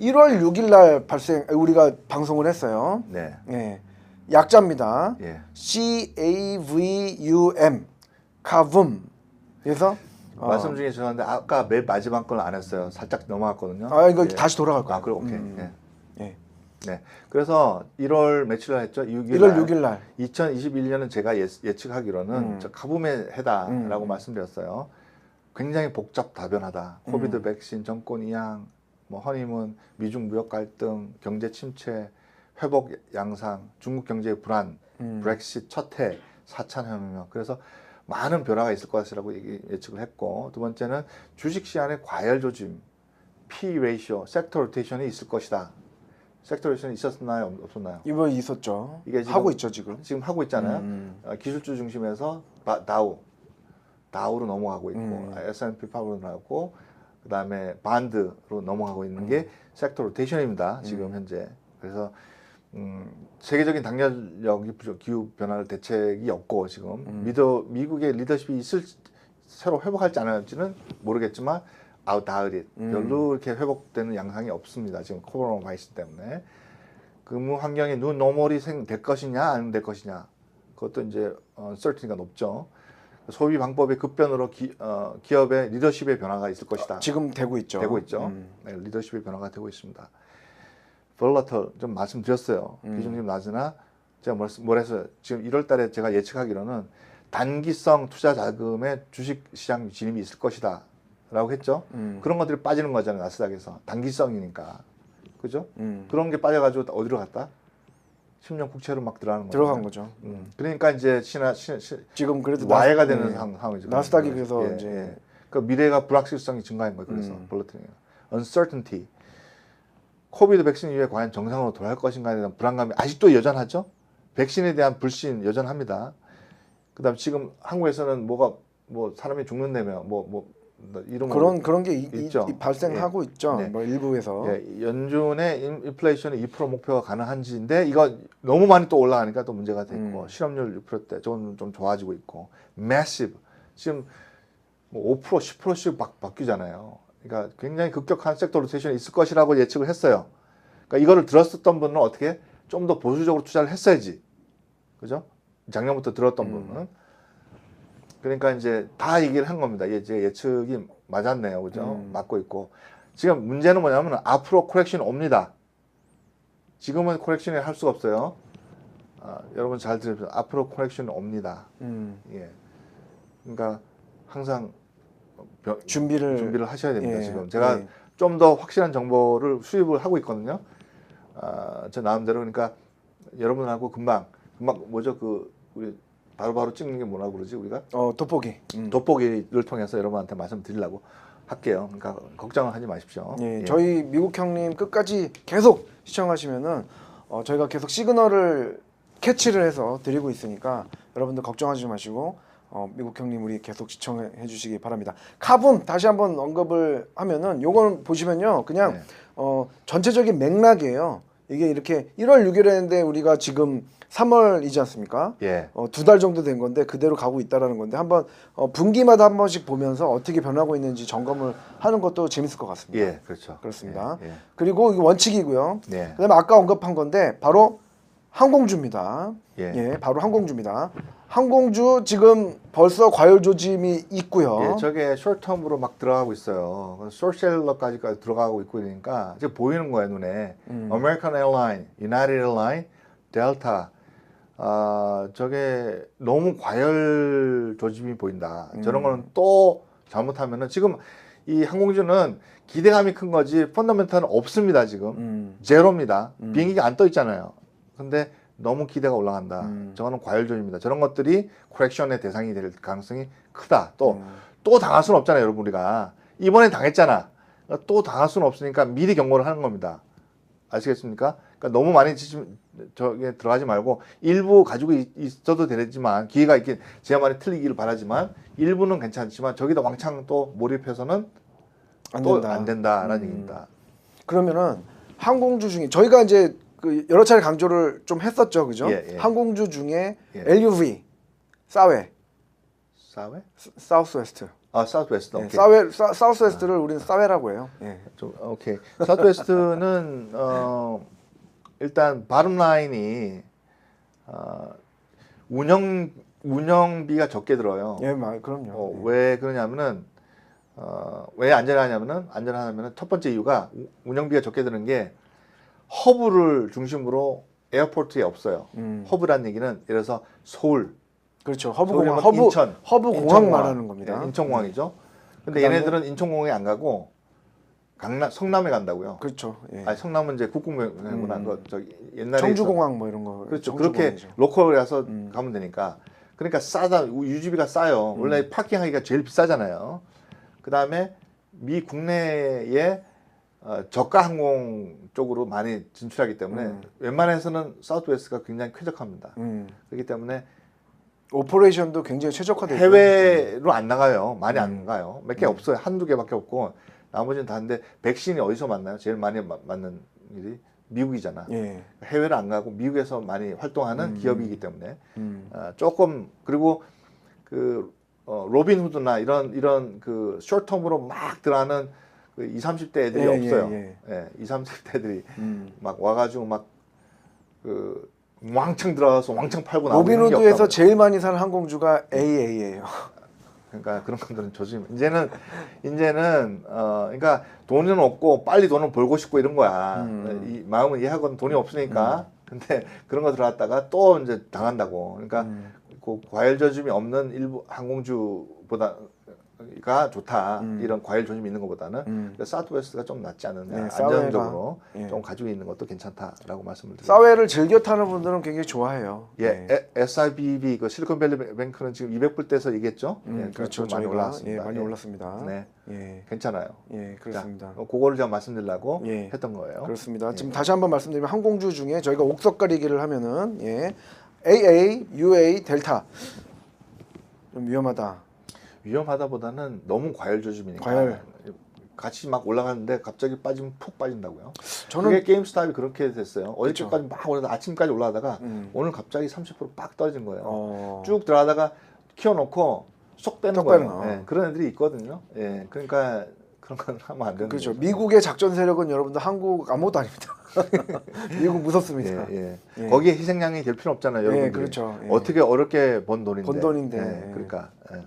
1월 6일 날 발생 우리가 방송을 했어요. 네. 예. 약자입니다. 예. C A V U M 카붐. 그래서 어, 말씀 중에 죄송한데 아까 맨 마지막 걸 안 했어요. 살짝 넘어갔거든요. 아 이거 예. 다시 돌아갈 거야. 아, 그래 오케이. 음. 예. 예. 네. 그래서 1월 며칠 날 했죠? 6일 1월 6일 날. 2021년은 제가 예, 예측하기로는 음. 저 가뭄의 해다라고 음. 말씀드렸어요. 굉장히 복잡 다변하다. 음. 코비드 백신, 정권 이양, 뭐 허니문, 미중 무역 갈등, 경제 침체, 회복 양상, 중국 경제 불안, 음. 브렉시트 첫해, 4차 혁명. 그래서 많은 변화가 있을 것이라고 예측을 했고 두 번째는 주식 시장의 과열 조짐, P 레이쇼, 섹터 로테이션이 있을 것이다. 섹터 로테이션이 있었나요? 없- 없었나요? 이번 있었죠. 이게 지금- 하고 있죠 지금. 지금 하고 있잖아요. 음. 어, 기술주 중심에서 바- 다우, 다우로 넘어가고 있고 음. S&P 500로 나고 그다음에 반드로 넘어가고 있는 음. 게 섹터 로테이션입니다. 지금 현재. 그래서 음, 세계적인 당뇨력이 부족, 기후 변화를 대책이 없고 지금 음. 미더 미국의 리더십이 있을 새로 회복할지 안 할지는 모르겠지만 아웃 다으릿 음. 별로 이렇게 회복되는 양상이 없습니다. 지금 코로나 바이러스 때문에 근무 환경에 눈 노멀이 생 될 것이냐 안 될 것이냐 그것도 이제 어, certainty가 높죠. 소비 방법의 급변으로 기, 어, 기업의 리더십의 변화가 있을 것이다. 지금 되고 있죠. 되고 있죠. 음. 네, 리더십의 변화가 되고 있습니다. 볼라털 좀 말씀드렸어요. 음. 비중 좀 낮으나 제가 했어요. 지금 1월 달에 제가 예측하기로는 단기성 투자 자금의 주식 시장 진입이 있을 것이다 라고 했죠. 음. 그런 것들이 빠지는 거잖아요. 나스닥에서 단기성이니까 그죠? 음. 그런 게 빠져가지고 어디로 갔다? 10년 국채로 막 들어가는 거죠. 들어간 거죠. 음. 그러니까 이제 신화 지금 그래도 와해가 나스- 되는 네. 상, 상황이죠. 나스닥이 그래서 예, 이제 예. 그 미래가 불확실성이 증가한 거예요. 그래서 음. 볼러티닝. uncertainty. 코비드 백신 이후에 과연 정상으로 돌아갈 것인가에 대한 불안감이 아직도 여전하죠. 백신에 대한 불신 여전합니다. 그다음 지금 한국에서는 뭐가 뭐 사람이 죽는다며 뭐뭐 이런 거 그런 그런 게 이, 이- 있죠. 이 발생하고 있죠. 네. 뭐 일부에서. 예, 연준의 인- 인플레이션이 2% 목표가 가능한지인데 이거 너무 많이 또 올라가니까 또 문제가 됐고 음. 실업률 6%대 조금 좀 좋아지고 있고 매시브 지금 뭐 5% 10%씩 막 바뀌잖아요. 그러니까 굉장히 급격한 섹터 로테이션이 있을 것이라고 예측을 했어요. 그러니까 이거를 들었었던 분은 어떻게 좀 더 보수적으로 투자를 했어야지. 그죠? 작년부터 들었던 음. 분은 그러니까 이제 다 얘기를 한 겁니다. 예, 제 예측이 맞았네요. 그죠? 음. 맞고 있고. 지금 문제는 뭐냐면 앞으로 코렉션이 옵니다. 지금은 코렉션을 할 수가 없어요. 아, 여러분 잘 들으세요. 앞으로 코렉션이 옵니다. 음. 예. 그러니까 항상 벼- 준비를 준비를 하셔야 됩니다. 예, 지금 제가 예. 좀더 확실한 정보를 수입을 하고 있거든요. 아, 저 나름대로 그러니까 여러분하고 금방 금방 뭐죠 그 우리 바로바로 찍는 게 뭐라고 그러지 우리가 어 돋보기. 음. 돋보기를 통해서 여러분한테 말씀드리려고 할게요. 그러니까 걱정을 하지 마십시오. 예, 예. 저희 미국 형님 끝까지 계속 시청하시면은 어, 저희가 계속 시그널을 캐치를 해서 드리고 있으니까 여러분들 걱정하지 마시고 어, 미국 형님 우리 계속 시청해 주시기 바랍니다. 카붐 다시 한번 언급을 하면은 요건 보시면요 그냥 네. 어, 전체적인 맥락이에요. 이게 이렇게 1월 6일에 했는데 우리가 지금 3월이지 않습니까? 예. 어, 두 달 정도 된 건데 그대로 가고 있다라는 건데 한번 어, 분기마다 한 번씩 보면서 어떻게 변하고 있는지 점검을 하는 것도 재밌을 것 같습니다. 예, 그렇죠. 그렇습니다. 예, 예. 그리고 이거 원칙이고요. 네. 그다음에 아까 언급한 건데 바로 항공주입니다. 예. 예, 바로 항공주입니다. 항공주 지금 벌써 과열 조짐이 있고요. 예, 저게 숏텀으로 막 들어가고 있어요. 숏셀러까지 들어가고 있고 그러니까 이제 보이는 거예요 눈에. 음. American Airline, United Airline, Delta. 아 저게 너무 과열 조짐이 보인다. 저런 음. 거는 또 잘못하면은 지금 이 항공주는 기대감이 큰 거지 펀더멘탈은 없습니다 지금. 음. 제로입니다. 음. 비행기가 안 떠 있잖아요. 근데 너무 기대가 올라간다. 음. 저거는 과열조입니다. 저런 것들이 코렉션의 대상이 될 가능성이 크다. 또또 음. 당할 수는 없잖아요, 여러분 우리가 이번에 당했잖아. 또 당할 수는 없으니까 미리 경고를 하는 겁니다. 아시겠습니까? 그러니까 너무 많이 지금 저게 들어가지 말고 일부 가지고 있- 있어도 되지만 기회가 있긴 제 말이 틀리기를 바라지만 일부는 괜찮지만 저기다 왕창 또 몰입해서는 안 또 된다. 안 된다라는 음. 얘기입니다. 그러면은 항공주 중에 저희가 이제 그 여러 차례 강조를 좀 했었죠, 그죠? 예, 예. 항공주 중에 예. LUV, 사웨, 사웨? 사우스 웨스트. 아 사우스웨스트. 예, 오케이. 사웨 사, 사우스 웨스트를 우리는 사웨라고 해요. 예. 좀 오케이. 사우스웨스트는 어 일단 바름 라인이 어, 운영 운영비가 적게 들어요. 예, 말 그럼요. 어, 예. 왜 그러냐면은 어, 왜 안전하냐면은 안전하냐면은 첫 번째 이유가 우- 운영비가 적게 드는 게 허브를 중심으로 에어포트에 없어요. 음. 허브란 얘기는 예를 들어서 서울, 그렇죠. 허브 서울이면 공항, 허브 인천, 허브 공항 인천공항. 말하는 겁니다. 예, 인천공항이죠. 근데 그다음에- 얘네들은 인천공항에 안 가고 강남 성남에 간다고요. 그렇죠. 예. 아니 성남은 이제 국공항구나. 음. 그 저기 옛날에 청주공항 뭐 이런 거. 있었- 그렇죠. 그렇게. 로컬에 가서 음. 가면 되니까. 그러니까 싸다. 유지비가 싸요. 음. 원래 파킹하기가 제일 비싸잖아요. 그 다음에 미 국내에 어, 저가 항공 쪽으로 많이 진출하기 때문에 음. 웬만해서는 사우스웨스트가 굉장히 쾌적합니다. 음. 그렇기 때문에 오퍼레이션도 굉장히 최적화돼 있고. 해외로 안 나가요. 많이 안 음. 가요. 몇개 음. 없어요. 한두 개밖에 없고 나머지는 다인데 백신이 어디서 맞나요? 제일 많이 마- 맞는 일이 미국이잖아. 예. 해외를 안 가고 미국에서 많이 활동하는 음. 기업이기 때문에 음. 어, 조금 그리고 그 어, 로빈 후드나 이런 이런 그 쇼텀으로 막 들어가는 그 20, 30대 애들이 예, 없어요. 예, 예, 20, 30대 애들이 음. 막 와가지고 막그 왕창 들어가서 왕창 팔고 나오는 게 로빈후드에서. 제일 많이 사는 항공주가 AA예요. 그러니까 그런 것들은 조심. 이제는 이제는 어 그러니까 돈은 없고 빨리 돈을 벌고 싶고 이런 거야. 음. 이 마음은 이해하거든 돈이 없으니까. 근데 그런 거 들어갔다가 또 이제 당한다고. 그러니까 음. 그 과일 저짐이 없는 일부 항공주보다 가 좋다. 음. 이런 과일 저짐이 있는 것보다는 음. 사우스웨스트가 좀 낫지 않느냐. 네, 안정적으로 예. 좀 가지고 있는 것도 괜찮다라고 말씀을 드립니다. 사웨를 즐겨 타는 분들은 굉장히 좋아해요. 예, 네. SIBB 그 실리콘밸리 뱅크는 지금 200불대에서 얘기했죠. 음, 예, 그렇죠. 좀 많이 올라왔습니다. 예, 많이 예. 올랐습니다. 네, 예, 괜찮아요. 예, 그렇습니다. 자, 어, 그거를 제가 말씀드리려고 예. 했던 거예요. 그렇습니다. 예. 지금 다시 한번 말씀드리면 항공주 중에 저희가 옥석 가리기를 하면은 예, AA, UA, 델타 좀 위험하다. 위험하다보다는 너무 과열 조짐이니까. 과열. 같이 막 올라가는데 갑자기 빠지면 푹 빠진다고요. 저는 그게 게임 스타일이 그렇게 됐어요. 어저께까지 막 올라다 아침까지 올라가다가 음, 오늘 갑자기 30%빡 떨어진 거예요. 어, 쭉 들어가다가 키워놓고 쏙 빼는 쏙 거예요. 예, 그런 애들이 있거든요. 예, 그러니까 그런 건 하면 안 되는 그렇죠. 거죠. 미국의 작전 세력은 여러분들 한국 아무것도 아닙니다. 미국 무섭습니다. 예, 예. 예. 거기에 희생양이 될 필요 없잖아요. 예, 여러분들. 그렇죠. 예. 어떻게 어렵게 번 돈인데. 번 돈인데. 예, 그러니까 예.